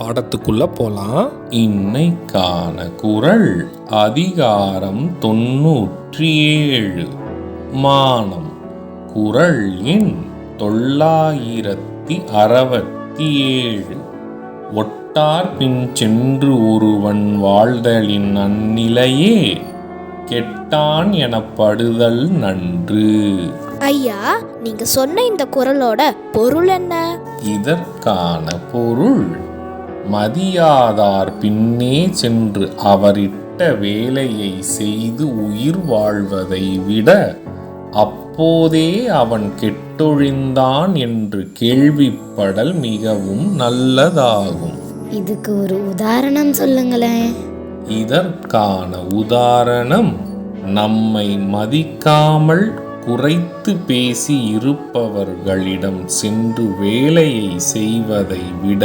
பாடத்துக்குள்ள போலாம். இன்னைக்கான குரல் அதிகாரம் தொன்னூற்றி ஏழு மானம். குரல் எண் தொள்ளாயிரத்தி அறுபத்தி ஏழு ஒட்டார் பின் சென்று ஒருவன் வாழ்தலின் அந்நிலையே கெட்டான் எனப்படுதல் நன்று. ஐயா நீங்க சொன்ன இந்த குரலோட பொருள் என்ன? இதற்கான பொருள் மதியாதார் பின்னே சென்று அவரிட்ட வேலையை செய்து உயிர் வாழ்வதை விட அப்போதே அவன் கெட்டொழிந்தான் என்று கேள்விப்படல் மிகவும் நல்லதாகும். இதுக்கு ஒரு உதாரணம் சொல்லுங்களேன். இதற்கான உதாரணம் நம்மை மதிக்காமல் குறைத்து பேசி இருப்பவர்களிடம் சென்று வேலையை செய்வதை விட